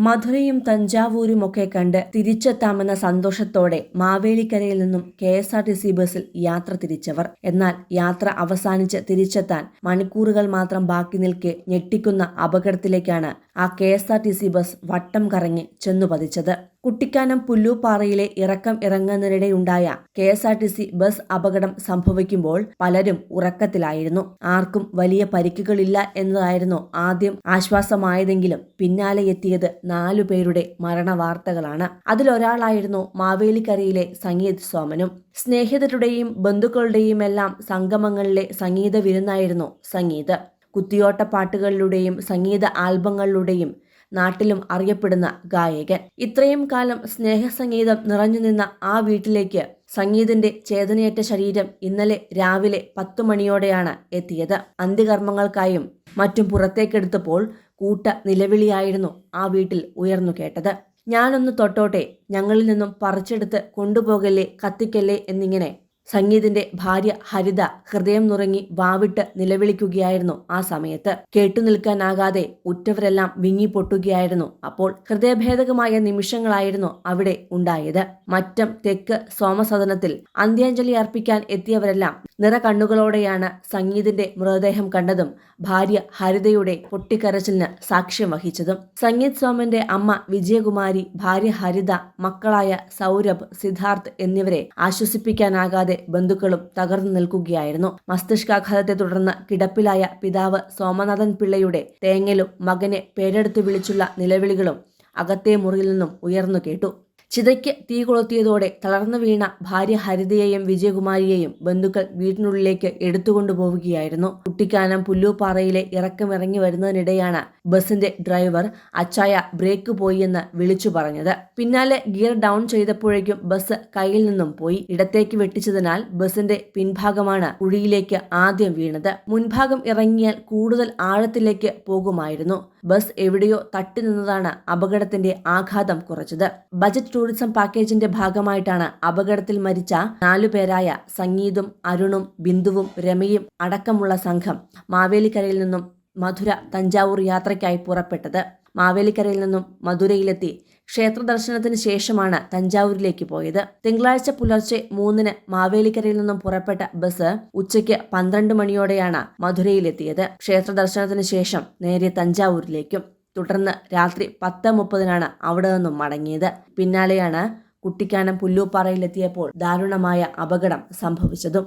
മധുരയും തഞ്ചാവൂരും ഒക്കെ കണ്ട് തിരിച്ചെത്താമെന്ന സന്തോഷത്തോടെ മാവേലിക്കരയിൽ നിന്നും K S R T C ബസ്സിൽ യാത്ര തിരിച്ചവർ. എന്നാൽ യാത്ര അവസാനിച്ച് തിരിച്ചെത്താൻ മണിക്കൂറുകൾ മാത്രം ബാക്കി നിൽക്കെ ഞെട്ടിക്കുന്ന അപകടത്തിലേക്കാണ് ആ K S R T C bus വട്ടം കറങ്ങി ചെന്നു പതിച്ചത് കുട്ടിക്കാനം പുല്ലൂപ്പാറയിലെ ഇറക്കം ഇറങ്ങുന്നതിനിടെയുണ്ടായ K S R T C bus അപകടം സംഭവിക്കുമ്പോൾ പലരും ഉറക്കത്തിലായിരുന്നു. ആർക്കും വലിയ പരിക്കുകളില്ല എന്നതായിരുന്നു ആദ്യം ആശ്വാസമായതെങ്കിലും പിന്നാലെ എത്തിയത് നാലു പേരുടെ മരണവാർത്തകളാണ്. അതിലൊരാളായിരുന്നു മാവേലിക്കരയിലെ സംഗീത് സോമനും. സ്നേഹിതരുടെയും ബന്ധുക്കളുടെയും എല്ലാം സംഗമങ്ങളിലെ സംഗീത വിരുന്നായിരുന്നു സംഗീത്. കുത്തിയോട്ട പാട്ടുകളിലൂടെയും സംഗീത ആൽബങ്ങളിലൂടെയും നാട്ടിലും അറിയപ്പെടുന്ന ഗായകൻ. ഇത്രയും കാലം സ്നേഹസംഗീതം നിറഞ്ഞു നിന്ന ആ വീട്ടിലേക്ക് സംഗീതിന്റെ ചേതനയേറ്റ ശരീരം ഇന്നലെ രാവിലെ പത്തു മണിയോടെയാണ് എത്തിയത്. അന്ത്യകർമ്മങ്ങൾക്കായും മറ്റും പുറത്തേക്കെടുത്തപ്പോൾ കൂട്ട നിലവിളിയായിരുന്നു ആ വീട്ടിൽ ഉയർന്നു കേട്ടത്. ഞാനൊന്ന് തൊട്ടോട്ടെ ഞങ്ങളിൽ നിന്നും പറിച്ചെടുത്ത് കൊണ്ടുപോകല്ലേ കത്തിക്കല്ലേ എന്നിങ്ങനെ സംഗീതിന്റെ ഭാര്യ ഹരിത ഹൃദയം നുറങ്ങി വാവിട്ട് നിലവിളിക്കുകയായിരുന്നു ആ സമയത്ത്. കേട്ടുനിൽക്കാനാകാതെ ഉറ്റവരെല്ലാം വിങ്ങി പൊട്ടുകയായിരുന്നു അപ്പോൾ ഹൃദയഭേദകമായ നിമിഷങ്ങളായിരുന്നു അവിടെ ഉണ്ടായത്. മറ്റം തെക്ക് സോമസദനത്തിൽ അന്ത്യാഞ്ജലി അർപ്പിക്കാൻ എത്തിയവരെല്ലാം നിറ കണ്ണുകളോടെയാണ് സംഗീതിന്റെ മൃതദേഹം കണ്ടതും ഭാര്യ ഹരിതയുടെ പൊട്ടിക്കരച്ചിലിന് സാക്ഷ്യം വഹിച്ചതും. സംഗീത് സോമന്റെ അമ്മ വിജയകുമാരി ഭാര്യ ഹരിത മക്കളായ സൗരഭ് സിദ്ധാർത്ഥ് എന്നിവരെ ആശ്വസിപ്പിക്കാനാകാതെ ബന്ധുക്കളും തകർന്നു നിൽക്കുകയായിരുന്നു. മസ്തിഷ്കാഘാതത്തെ തുടർന്ന് കിടപ്പിലായ പിതാവ് സോമനാഥൻ പിള്ളയുടെ തേങ്ങലും മകനെ പേരെടുത്ത് വിളിച്ചുള്ള നിലവിളികളും അകത്തെ മുറിയിൽ നിന്നും ഉയർന്നു കേട്ടു. ചിതയ്ക്ക് തീ കൊളുത്തിയതോടെ തളർന്നു വീണ ഭാര്യ ഹരിതയെയും വിജയകുമാരിയെയും ബന്ധുക്കൾ വീട്ടിനുള്ളിലേക്ക് എടുത്തുകൊണ്ടുപോവുകയായിരുന്നു കുട്ടിക്കാനം പുല്ലൂപ്പാറയിലെ ഇറക്കമിറങ്ങി വരുന്നതിനിടെയാണ് ബസിന്റെ ഡ്രൈവർ അച്ചായ ബ്രേക്ക് പോയി എന്ന് വിളിച്ചു പറഞ്ഞത്. പിന്നാലെ ഗിയർ ഡൗൺ ചെയ്തപ്പോഴേക്കും ബസ് കയ്യിൽ നിന്നും പോയി. ഇടത്തേക്ക് വെട്ടിച്ചതിനാൽ ബസിന്റെ പിൻഭാഗമാണ് കുഴിയിലേക്ക് ആദ്യം വീണത്. മുൻഭാഗം ഇറങ്ങിയാൽ കൂടുതൽ ആഴത്തിലേക്ക് പോകുമായിരുന്നു. ബസ് എവിടെയോ തട്ടി നിന്നതാണ് അപകടത്തിന്റെ ആഘാതം കുറച്ചത്. ബജറ്റ് ടൂറിസം പാക്കേജിന്റെ ഭാഗമായിട്ടാണ് അപകടത്തിൽ മരിച്ച നാലുപേരായ സംഗീതും അരുണും ബിന്ദുവും രമയും അടക്കമുള്ള സംഘം മാവേലിക്കരയിൽ നിന്നും മധുര തഞ്ചാവൂർ യാത്രയ്ക്കായി പുറപ്പെട്ടത്. മാവേലിക്കരയിൽ നിന്നും മധുരയിലെത്തി ക്ഷേത്ര ദർശനത്തിന് ശേഷമാണ് തഞ്ചാവൂരിലേക്ക് പോയത്. തിങ്കളാഴ്ച പുലർച്ചെ മൂന്നിന് മാവേലിക്കരയിൽ നിന്നും പുറപ്പെട്ട ബസ് ഉച്ചയ്ക്ക് പന്ത്രണ്ട് മണിയോടെയാണ് മധുരയിലെത്തിയത്. ക്ഷേത്ര ദർശനത്തിന് ശേഷം നേരെ തഞ്ചാവൂരിലേക്കും. തുടർന്ന് രാത്രി പത്ത് മുപ്പതിനാണ് അവിടെ നിന്നും മടങ്ങിയത്. പിന്നാലെയാണ് കുട്ടിക്കാനം പുല്ലൂപ്പാറയിലെത്തിയപ്പോൾ ദാരുണമായ അപകടം സംഭവിച്ചതും.